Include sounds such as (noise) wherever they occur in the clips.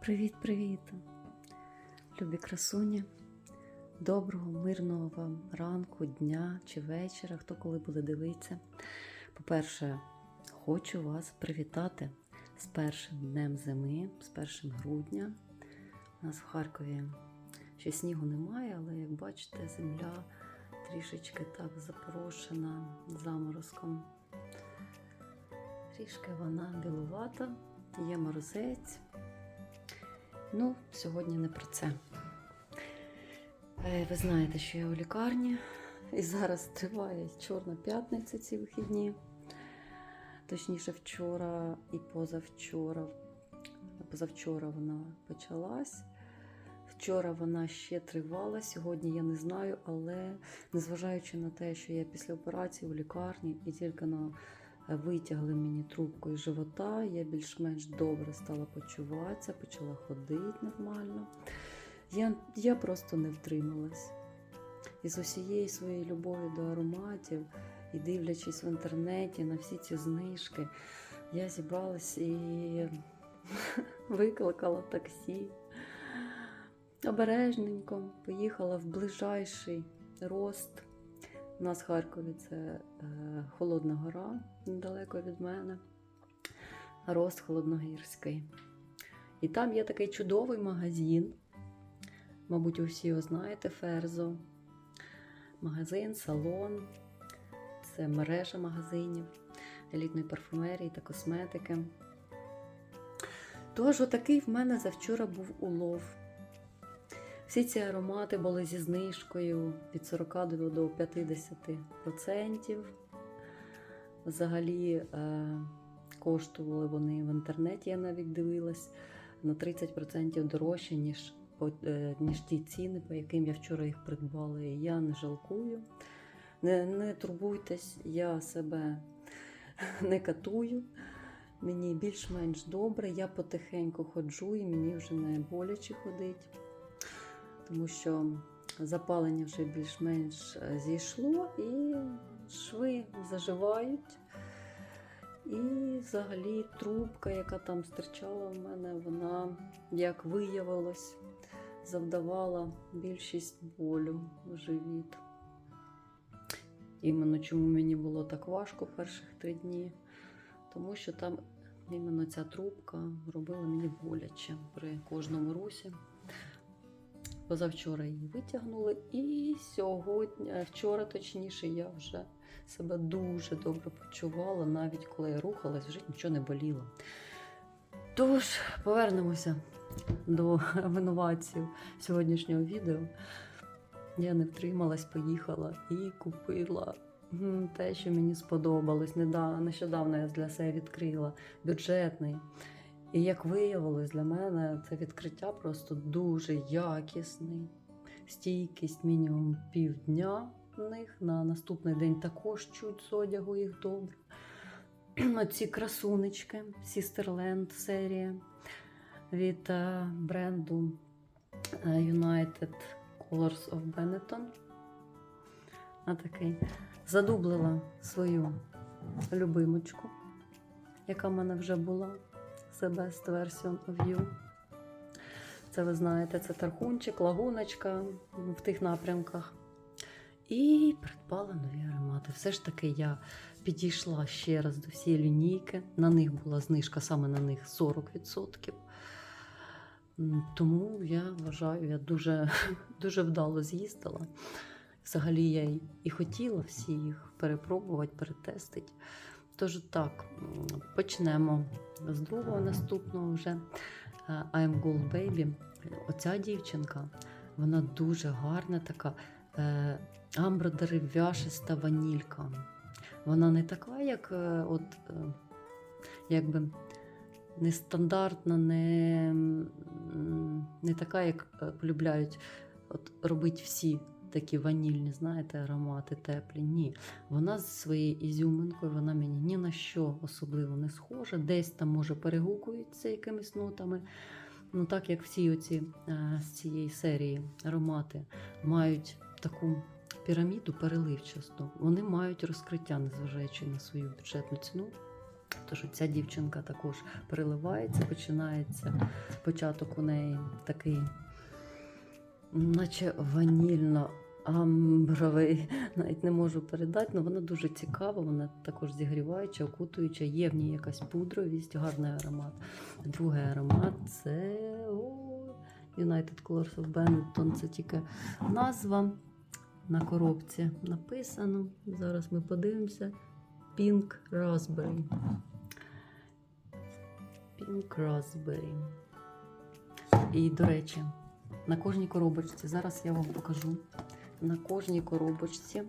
Привіт-привіт! Любі красуні! Доброго, мирного вам ранку, дня чи вечора, хто коли буде дивитися. По-перше, хочу вас привітати з першим днем зими, з 1 грудня. У нас в Харкові ще снігу немає, але як бачите, земля трішечки так запорошена заморозком. Трішки вона білувата, є морозець. Ну, сьогодні не про це. Е, Ви знаєте, що я у лікарні, і зараз триває Чорна п'ятниця ці вихідні. Точніше, вчора і позавчора. Позавчора вона почалась. Вчора вона ще тривала, сьогодні я не знаю, але незважаючи на те, що я після операції у лікарні і тільки на витягли мені трубку із живота, я більш-менш добре стала почуватися, почала ходити нормально. Я, я просто не втрималась. І з усієї своєї любові до ароматів, і дивлячись в інтернеті на всі ці знижки, я зібралась і (laughs) викликала таксі. Обережненько поїхала в ближайший рост. У нас в Харкові це е, Холодна гора недалеко від мене, Рост Холодногірський. І там є такий чудовий магазин. Мабуть, всі його знаєте, Ферзо. Магазин, салон. Це мережа магазинів, елітної парфумерії та косметики. Тож, отакий в мене завчора був улов. Всі ці аромати були зі знижкою від 40 до до 50%. Взагалі е, коштували вони в інтернеті, я навіть дивилась, на 30% дорожче, ніж, е, ніж ті ціни, по яким я вчора їх придбала. Я не жалкую. Не, не турбуйтесь, я себе не катую. Мені більш-менш добре, я потихеньку ходжу і мені вже не боляче ходить тому що запалення вже більш-менш е, зійшло, і шви заживають. І взагалі трубка, яка там стирчала в мене, вона, як виявилось, завдавала більшість болю в живіт. Іменно чому мені було так важко перших три дні, тому що там іменно ця трубка робила мені боляче при кожному русі. Позавчора її витягнули, і сьогодні, е, вчора точніше, я вже себе дуже добре почувала, навіть коли я рухалась, вже нічого не боліло. Тож, повернемося до (laughs) винуватців сьогоднішнього відео. Я не втрималась, поїхала і купила те, що мені сподобалось. Нещодавно я для себе відкрила бюджетний. І як виявилось, для мене це відкриття просто дуже якісний. Стійкість мінімум півдня в них. На наступний день також чуть з одягу їх добре. (clears throat) Оці красунечки Sisterland серія від е, бренду е, United Colors of Benetton. А такий. Задублила свою любимочку, яка в мене вже була. The Best Version of You. Це ви знаєте, це тархунчик, лагуночка в тих напрямках. І придбала нові аромати. Все ж таки я підійшла ще раз до всієї лінійки. На них була знижка, саме на них 40%. Тому я вважаю, я дуже, (laughs) дуже вдало з'їздила. Взагалі я і хотіла всі їх перепробувати, перетестити. Тож так, почнемо з другого наступного вже е, I'm Gold Baby. Оця дівчинка, вона дуже гарна, така е, амбродерев'яшиста ванілька. Вона не така, як е, от, е, якби нестандартна, не, не така, як е, полюбляють от, робити всі такі ванільні, знаєте, аромати теплі. Ні. Вона з своєю ізюминкою, вона мені ні на що особливо не схожа. Десь там, може, перегукується якимись нотами. Ну, так як всі оці е, з цієї серії аромати мають таку піраміду переливчасту, вони мають розкриття, незважаючи на свою бюджетну ціну. Тож ця дівчинка також переливається, починається початок у неї такий, наче ванільно. Амбровий, (laughs) навіть не можу передати, але вона дуже цікава, вона також зігріваюча, окутуюча, є в ній якась пудровість, гарний аромат. Другий аромат це United Colors of Benetton, це тільки назва на коробці написано. Зараз ми подивимося. Pink Raspberry. Pink Raspberry. І, до речі, на кожній коробочці, зараз я вам покажу. На кожній коробочці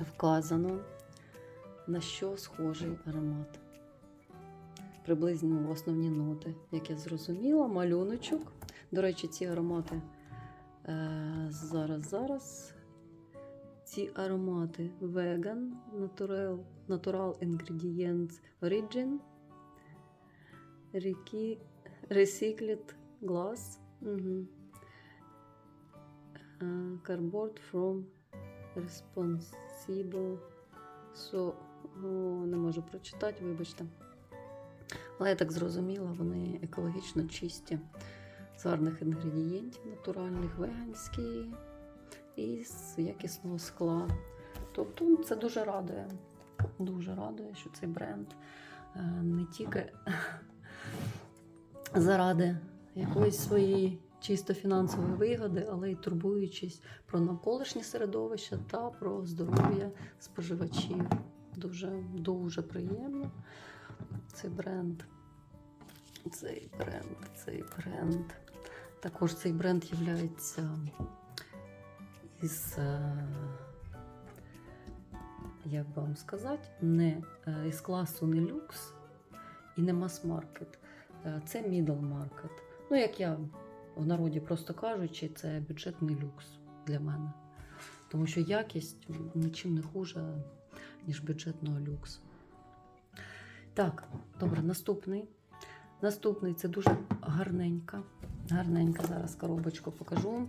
вказано, на що схожий аромат. Приблизно основні ноти, як я зрозуміла, малюночок. До речі, ці аромати е, зараз, зараз. Ці аромати Vegan, Natural, Natural Ingredients Origin, Recycled Glass, угу. Cardboard from Responsible. So, о, не можу прочитати, вибачте. Але я так зрозуміла, вони екологічно чисті, з гарних інгредієнтів, натуральних, веганські і з якісного скла. Тобто це дуже радує. Дуже радує, що цей бренд е, не тільки (laughs) заради якоїсь своєї чисто фінансової вигоди, але й турбуючись про навколишнє середовище та про здоров'я споживачів. Дуже дуже приємно. Цей бренд. Цей бренд, цей бренд. Також цей бренд являється із, е, як вам сказати, не е, із класу не люкс і не мас-маркет. Е, Це middle market. Ну, як я в народі просто кажучи, це бюджетний люкс для мене. Тому що якість нічим не хуже, ніж бюджетного люксу. Так, добре, наступний. Наступний це дуже гарненька. Гарненька, зараз коробочку покажу.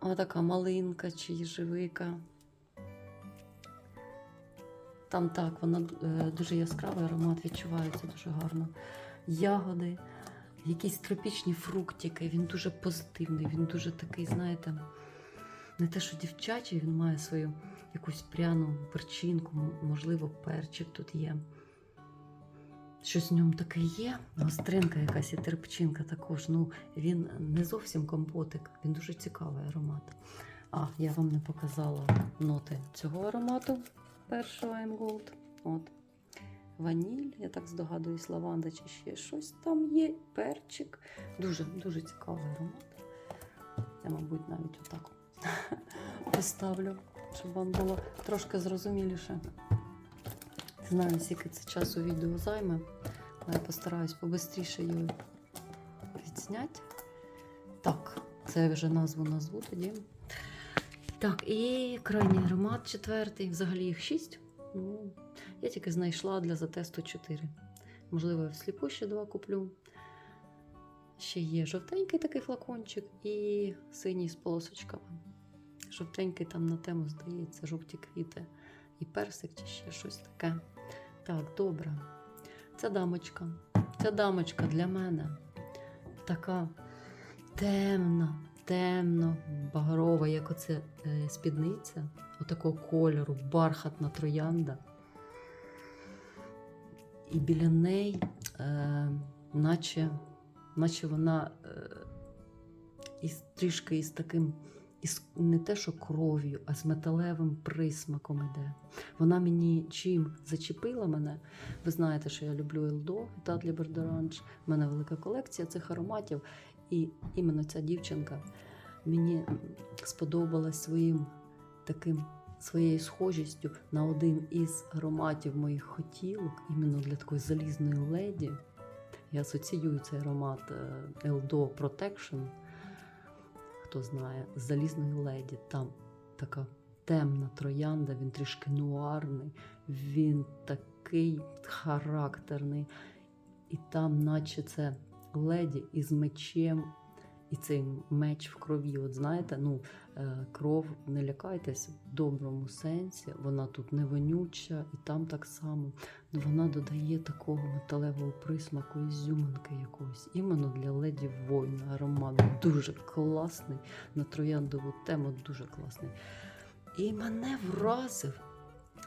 Отака малинка чи їжевика. Там так, вона е, дуже яскравий аромат відчувається дуже гарно. Ягоди, якісь тропічні фруктики, він дуже позитивний, він дуже такий, знаєте, не те, що дівчачий, він має свою якусь пряну перчинку, можливо, перчик тут є. Щось в ньому таке є. Гостринка якась і терпчинка також. Ну, він не зовсім компотик, він дуже цікавий аромат. А, я вам не показала ноти цього аромату першого Gold. От. Ваніль, я так здогадуюсь, лаванда чи ще щось там є, перчик. Дуже, дуже цікавий аромат. Я, мабуть, навіть отак (laughs) поставлю, щоб вам було трошки зрозуміліше. Знаю, скільки це часу відео займе, але я постараюсь побистріше її відзняти. Так, це вже назву назву тоді. Так, і крайній аромат четвертий. Взагалі їх шість. Я тільки знайшла для затесту 4. Можливо, я всліпу ще два куплю. Ще є жовтенький такий флакончик і синій з полосочками. Жовтенький там на тему, здається, жовті квіти і персик, чи ще щось таке. Так, добре. Ця дамочка. Ця дамочка для мене така темна, темно, багрова, як оце е, спідниця, отакого кольору, бархатна троянда. І біля неї, е, наче, наче вона е, із, трішки із таким, із, не те, що кров'ю, а з металевим присмаком іде. Вона мені чим зачепила мене. Ви знаєте, що я люблю Елдо, Татлі Бердоранж. У мене велика колекція цих ароматів. І іменно ця дівчинка мені сподобалась своїм таким своєю схожістю на один із ароматів моїх хотілок, іменно для такої залізної леді. Я асоціюю цей аромат е, Eldo Protection. Хто знає, з залізною леді. Там така темна троянда, він трішки нуарний, він такий характерний. І там, наче це леді із мечем, І цей меч в крові, от знаєте, ну, е, кров, не лякайтесь в доброму сенсі, вона тут не вонюча, і там так само. Ну, Вона додає такого металевого присмаку, ізюминки якоїсь. Іменно для леді воїна аромат дуже класний. На трояндову тему дуже класний. І мене вразив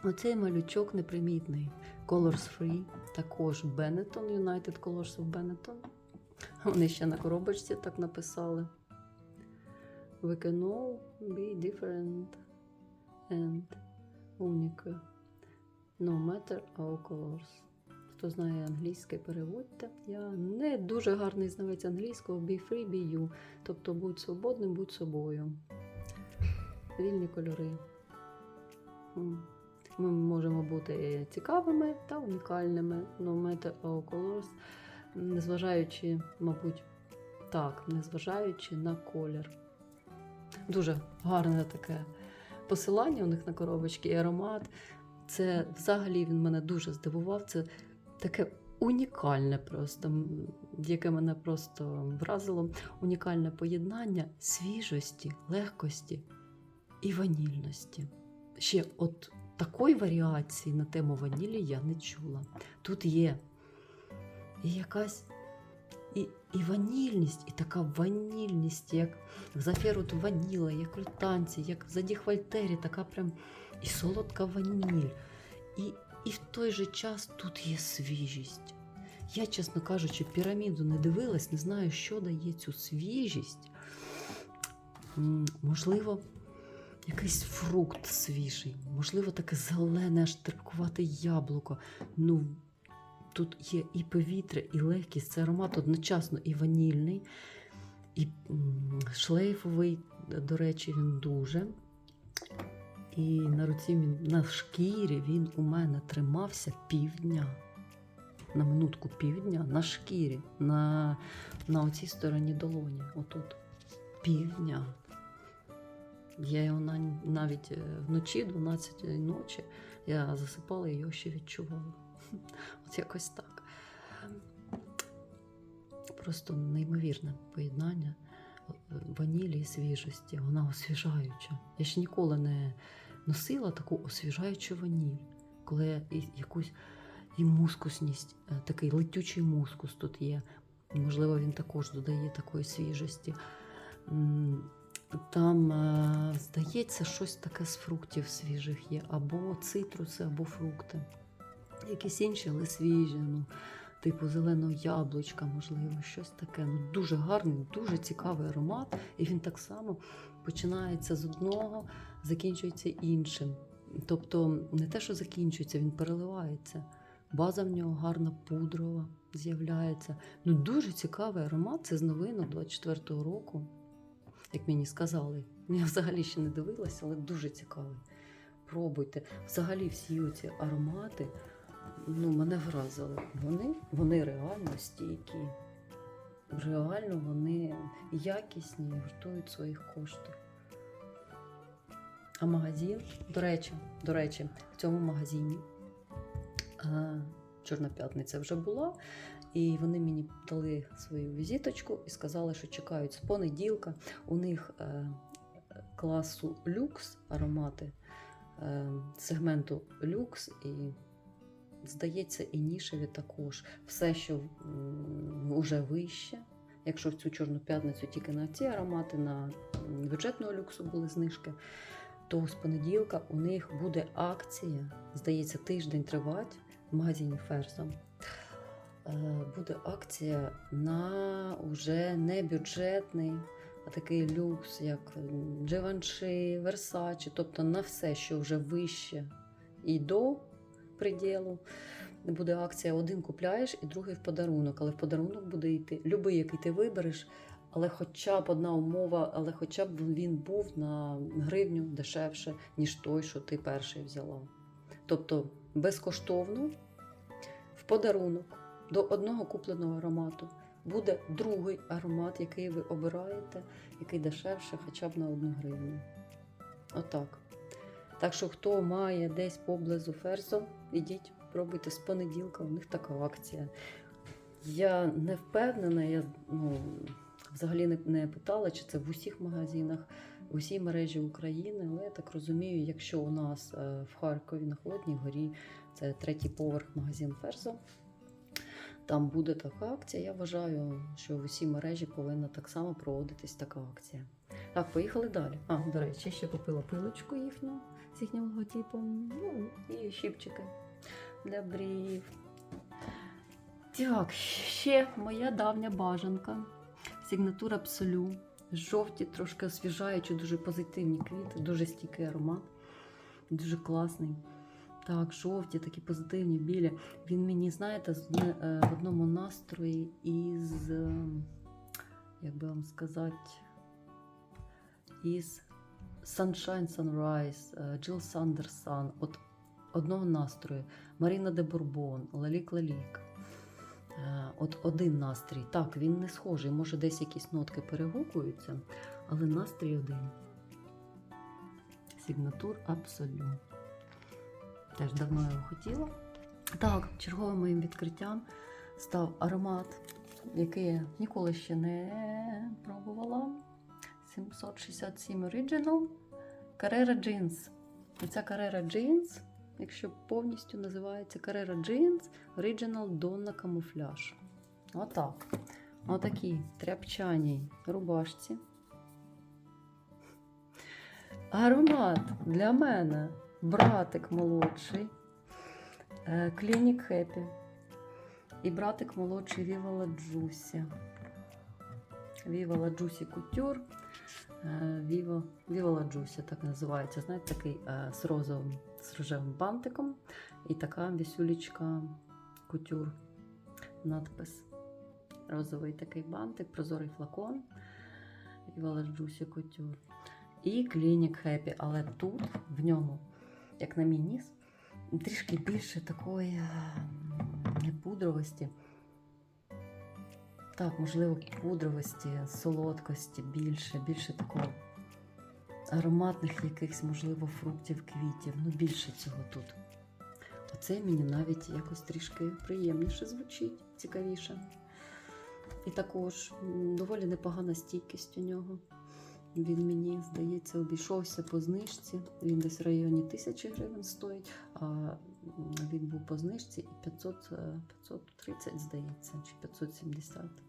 оцей малючок непримітний. Colors Free, також Benetton, United Colors of Benetton. Вони ще на коробочці так написали. We can all be different and unique, no matter our colors. Хто знає англійське, переводьте. Я не дуже гарний знавець англійського. Be free, be you. Тобто будь свободним, будь собою. Вільні кольори. Ми можемо бути цікавими та унікальними. No matter our colors незважаючи, мабуть, так, незважаючи на колір. Дуже гарне таке посилання у них на коробочки і аромат. Це взагалі він мене дуже здивував. Це таке унікальне просто, яке мене просто вразило. Унікальне поєднання свіжості, легкості і ванільності. Ще от такої варіації на тему ванілі я не чула. Тут є і якась і, і ванільність, і така ванільність, як в заферут ваніла, як в танці, як в задіхвальтері, така прям і солодка ваніль. І, і в той же час тут є свіжість. Я, чесно кажучи, піраміду не дивилась, не знаю, що дає цю свіжість. Можливо, якийсь фрукт свіжий, можливо, таке зелене, аж теркувате яблуко. Ну, тут є і повітря, і легкість. Це аромат одночасно і ванільний, і шлейфовий, до речі, він дуже. І на руці він на шкірі він у мене тримався півдня. На минутку півдня на шкірі, на, на оцій стороні долоні. Отут. Півдня. Я його навіть е, вночі, 12 ночі, я засипала і його ще відчувала. От якось так. Просто неймовірне поєднання е, ванілі і свіжості. Вона освіжаюча. Я ще ніколи не носила таку освіжаючу ваніль, коли якусь і мускусність, е, такий летючий мускус тут є. Можливо, він також додає такої свіжості. Там, е, здається, щось таке з фруктів свіжих є, або цитруси, або фрукти. Якісь інші, але свіжі, ну, типу зеленого яблучка, можливо, щось таке. Ну, дуже гарний, дуже цікавий аромат. І він так само починається з одного, закінчується іншим. Тобто не те, що закінчується, він переливається. База в нього гарна пудрова з'являється. Ну, дуже цікавий аромат. Це з новинок 24-го року, як мені сказали. Я взагалі ще не дивилася, але дуже цікавий. Пробуйте. Взагалі всі ці аромати ну, мене вразили. Вони, вони реально стійкі. Реально вони якісні і вартують своїх коштів. А магазин, до речі, до речі, в цьому магазині а, Чорна п'ятниця вже була, і вони мені дали свою візиточку і сказали, що чекають з понеділка. У них е, класу люкс аромати е, сегменту люкс і. Здається, і нішеві також. Все, що вже вище. Якщо в цю чорну п'ятницю тільки на ці аромати, на бюджетного люксу були знижки, то з понеділка у них буде акція, здається, тиждень тривать в магазині Ферзо. Е, Буде акція на уже не бюджетний, а такий люкс, як Givenchy, Versace, тобто на все, що вже вище і до приділу. Буде акція: один купляєш і другий в подарунок. Але в подарунок буде йти любий, який ти вибереш, але хоча б одна умова, але хоча б він був на гривню дешевше, ніж той, що ти перший взяла. Тобто безкоштовно в подарунок до одного купленого аромату буде другий аромат, який ви обираєте, який дешевше хоча б на одну гривню. Отак. Так що, хто має десь поблизу ферзо, ідіть, пробуйте з понеділка, у них така акція. Я не впевнена, я, ну, Взагалі не, не питала, чи це в усіх магазинах, в усій мережі України. Але я так розумію, якщо у нас е, в Харкові на Холодній горі це третій поверх магазин Ферзо, там буде така акція. Я вважаю, що в усій мережі повинна так само проводитись така акція. Так, поїхали далі. А, до речі, ще купила пилочку їхню з їхнім логотипом. Ну, і щіпчики для брів. Так, ще моя давня бажанка. Сигнатура Абсолю. Жовті, трошки освіжаючі, дуже позитивні квіти, дуже стійкий аромат, дуже класний. Так, жовті, такі позитивні, білі. Він мені, знаєте, е, в одному настрої із, е, як би вам сказати, із Sunshine Sunrise, е, Jill Sanderson, от одного настрою. Маріна де Бурбон, Лалік Лалік. Е, От один настрій. Так, він не схожий, може десь якісь нотки перегукуються, але настрій один. Сигнатур Абсолют. Теж давно його хотіла. Так, черговим моїм відкриттям став аромат, який я ніколи ще не пробувала. 767 Original Carrera Jeans. Оця Carrera Jeans, якщо повністю називається Carrera Jeans Original Donna Camouflage. Отак. Отакій тряпчаній рубашці. Аромат для мене братик молодший, е, Clinic Happy і братик молодший Viva La Juicy. Viva La Е, Viva La Juicy, так називається. Знаєте, такий е, з розовим, з рожевим бантиком. І така вісюлечка кутюр. Надпис. Розовий такий бантик, прозорий флакон. La Juicy Couture. І Clinic Happy. Але тут в ньому, як на мій ніс, трішки більше такої е, пудровості. Так, можливо, пудровості, солодкості більше, більше такого ароматних якихось, можливо, фруктів, квітів. Ну, більше цього тут. Оце мені навіть якось трішки приємніше звучить, цікавіше. І також доволі непогана стійкість у нього. Він мені, здається, обійшовся по знижці. Він десь в районі 1000 гривень стоїть, а він був по знижці і 500, е, 530, здається, чи 570.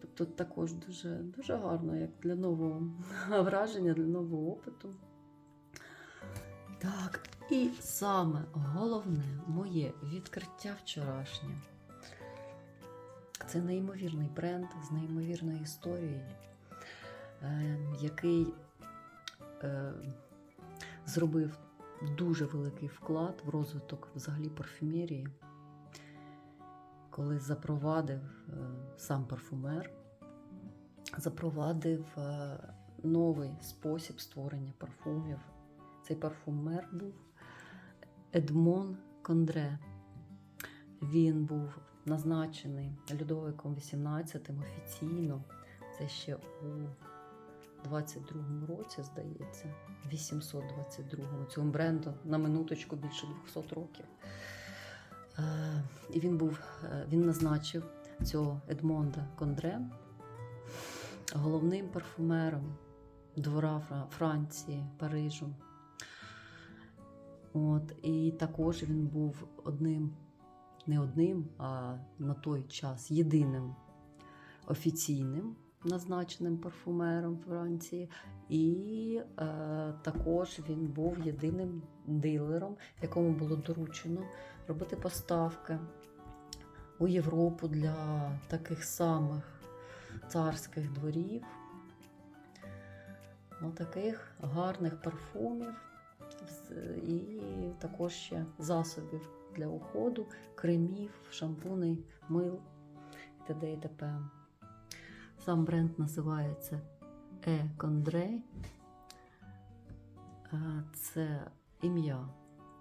Тобто також дуже, дуже гарно, як для нового (laughs) враження, для нового опиту. Так, і саме головне моє відкриття вчорашнє. Це неймовірний бренд з неймовірною історією, е, який е, зробив дуже великий вклад в розвиток взагалі парфюмерії, коли запровадив е, сам парфумер, запровадив е, новий спосіб створення парфумів. Цей парфумер був Едмон Кондре. Він був назначений Людовиком XVIII офіційно. Це ще у 22-му році, здається, 822-му. Цьому бренду на минуточку більше 200 років. Е, І він був, е, він назначив цього Едмонда Кондре головним парфумером двора Франції, Парижу. От, і також він був одним, не одним, а на той час єдиним офіційним назначеним парфумером Франції. І е, також він був єдиним дилером, якому було доручено робити поставки у Європу для таких самих царських дворів. Отаких гарних парфумів і також ще засобів для уходу, кремів, шампуней, мил і т.д. і т.п. Сам бренд називається E. Condrey. Е, Це ім'я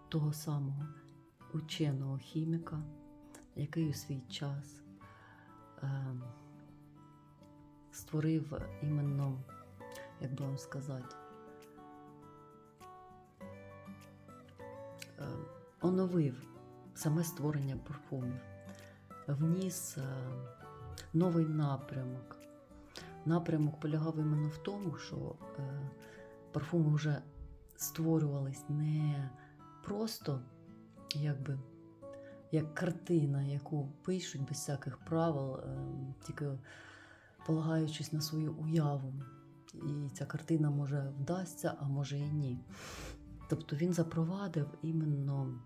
того самого ученого хіміка, який у свій час е, створив іменно, як би вам сказати, е, оновив саме створення парфумів, вніс е, новий напрямок напрямок полягав іменно в тому, що е, парфуми вже створювались не просто якби як картина, яку пишуть без всяких правил, е, тільки полагаючись на свою уяву. І ця картина може вдасться, а може і ні. Тобто він запровадив іменно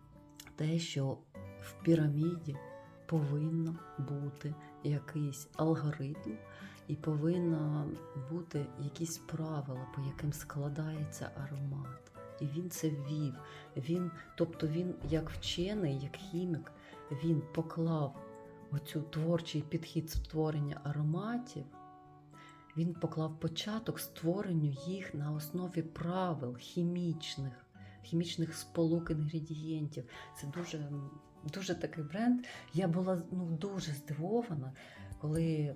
те, що в піраміді повинно бути якийсь алгоритм, і повинно бути якісь правила, по яким складається аромат. І він це ввів. Він, тобто він, як вчений, як хімік, він поклав оцю творчий підхід створення ароматів. Він поклав початок створенню їх на основі правил хімічних, хімічних сполук інгредієнтів. Це дуже, дуже такий бренд. Я була ну, дуже здивована, коли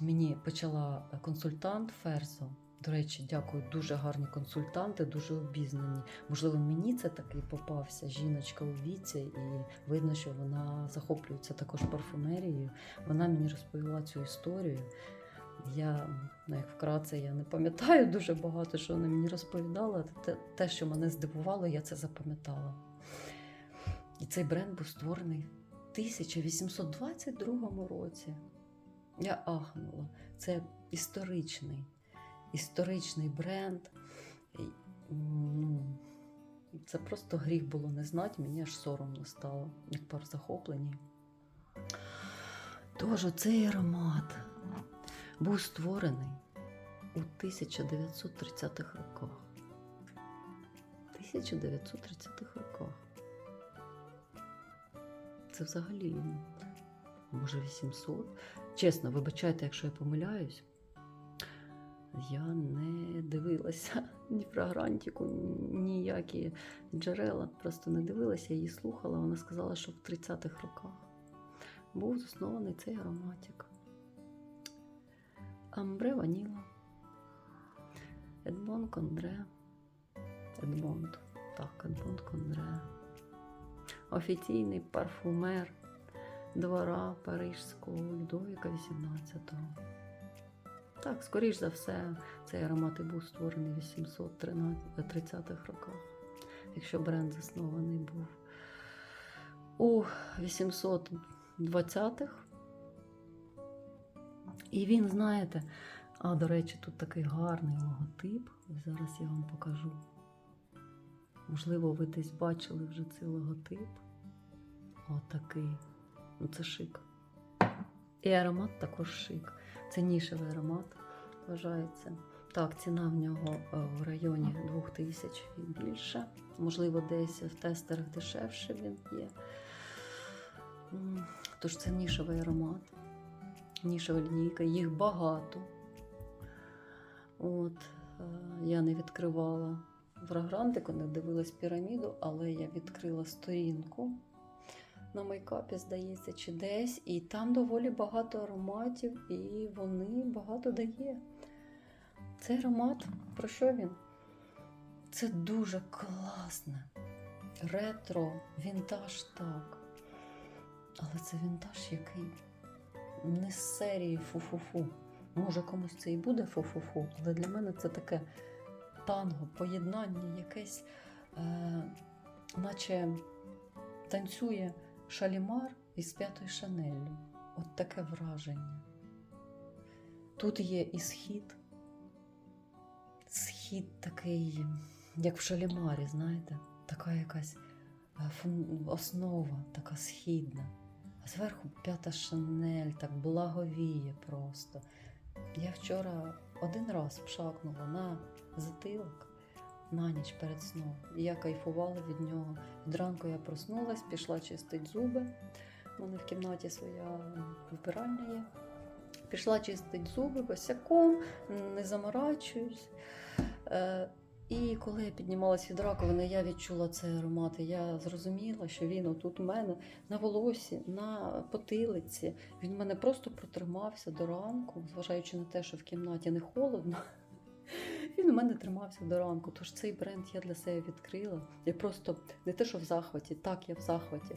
мені почала консультант Ферсо. До речі, дякую, дуже гарні консультанти, дуже обізнані. Можливо, мені це такий попався жіночка у віці, і видно, що вона захоплюється також парфумерією. Вона мені розповіла цю історію. Я, ну, як вкратце, я не пам'ятаю дуже багато, що вона мені розповідала. Те, те, що мене здивувало, я це запам'ятала. І цей бренд був створений в 1822 році. Я ахнула. Це історичний, історичний бренд. Ну, це просто гріх було не знати, мені аж соромно стало, як пар захоплені. Тож цей аромат був створений у 1930-х роках. 1930-х роках. Це взагалі, ну, може, 800. Чесно, вибачайте, якщо я помиляюсь. Я не дивилася (laughs) ні про грантіку, ніякі джерела. Просто не дивилася, її слухала. Вона сказала, що в 30-х роках був заснований цей ароматик. Амбре Ваніла. Едмон Кондре. Едмонд. Так, Едмонд Кондре. Офіційний парфумер двора Парижського Людовіка 18-го. Так, скоріш за все, цей аромат і був створений в 830-х роках, якщо бренд заснований був у 820-х. І він, знаєте, а до речі, тут такий гарний логотип. Зараз я вам покажу. Можливо, ви десь бачили вже цей логотип. Отакий. Ну, це шик. І аромат також шик. Це нішевий аромат, вважається. Так, ціна в нього е, в районі 2000 і більше. Можливо, десь в тестерах дешевше він є. Тож це нішевий аромат, нішева лінійка, їх багато. От, е, я не відкривала фрагрантику, не дивилась піраміду, але я відкрила сторінку на мейкапі, здається, чи десь, і там доволі багато ароматів, і вони багато дає. Цей аромат, про що він? Це дуже класне. Ретро, вінтаж так. Але це вінтаж, який не з серії фу-фу-фу. Може, комусь це і буде фу-фу-фу, але для мене це таке танго, поєднання, якесь, е, наче танцює шалімар із п'ятою шанеллю. От таке враження. Тут є і схід. Схід такий, як в шалімарі, знаєте, така якась е, основа, така східна. А зверху п'ята шанель, так благовіє просто. Я вчора один раз пшакнула на затилок на ніч перед сном. Я кайфувала від нього. Від ранку я проснулась, пішла чистити зуби. У мене в кімнаті своя вбиральня є. Пішла чистити зуби босяком, не заморачуюсь. Е, і коли я піднімалась від раковини, я відчула цей аромат. Я зрозуміла, що він отут у мене на волосі, на потилиці. Він в мене просто протримався до ранку, зважаючи на те, що в кімнаті не холодно. У мене тримався до ранку. Тож цей бренд я для себе відкрила. Я просто не те, що в захваті, так я в захваті.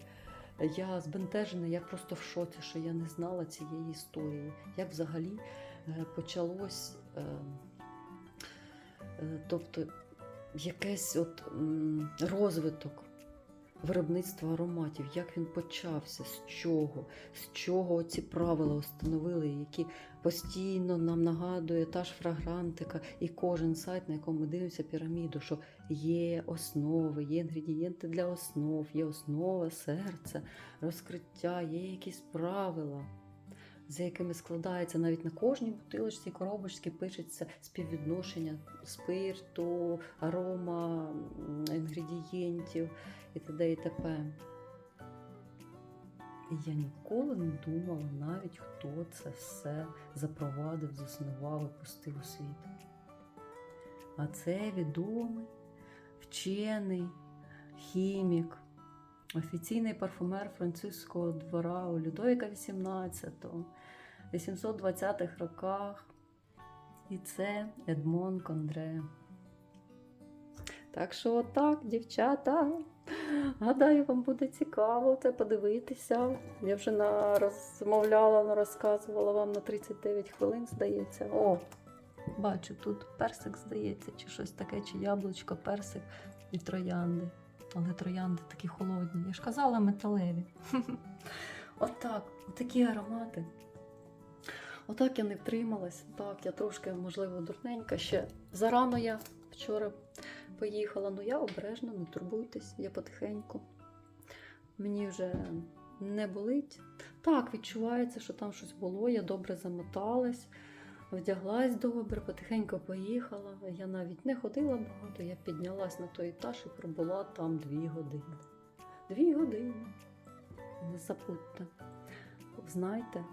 Я збентежена, я просто в шоці, що я не знала цієї історії. Як взагалі е, почалось, е, е, тобто якийсь от розвиток виробництва ароматів, як він почався, з чого, з чого ці правила установили, які постійно нам нагадує та ж фрагрантика і кожен сайт, на якому ми дивимося піраміду, що є основи, є інгредієнти для основ, є основа серця, розкриття, є якісь правила. За якими складається навіть на кожній бутилочці, коробочці пишеться співвідношення спирту, арома, інгредієнтів і т.д. і т.п. Я ніколи не думала навіть, хто це все запровадив, заснував і пустив у світ. А це відомий вчений хімік, офіційний парфумер французького двора у Людовіка XVIII, 820-х роках. І це Едмон Кондре. Так що отак, дівчата. Гадаю, вам буде цікаво це подивитися. Я вже розмовляла, на- розказувала вам на 39 хвилин, здається. О, бачу, тут персик, здається, чи щось таке, чи яблучко, персик і троянди. Але троянди такі холодні. Я ж казала металеві. (laughs) Отак, отакі аромати. Отак я не втрималась. Так, я трошки, можливо, дурненька. Ще зарано я вчора поїхала. Ну я обережно, не турбуйтесь, я потихеньку. Мені вже не болить. Так, відчувається, що там щось було. Я добре замоталась, вдяглась добре, потихеньку поїхала. Я навіть не ходила багато, я піднялась на той етаж і пробула там дві години. Дві години. Не забудьте. Знайте,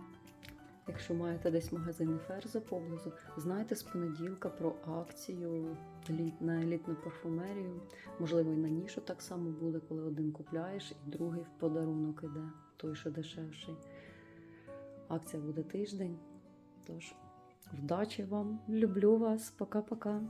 якщо маєте десь магазини Ферзо поблизу, знайте з понеділка про акцію на елітну парфумерію. Можливо, і на нішу так само буде, коли один купляєш і другий в подарунок іде, той, що дешевший. Акція буде тиждень. Тож, вдачі вам! Люблю вас! Пока-пока!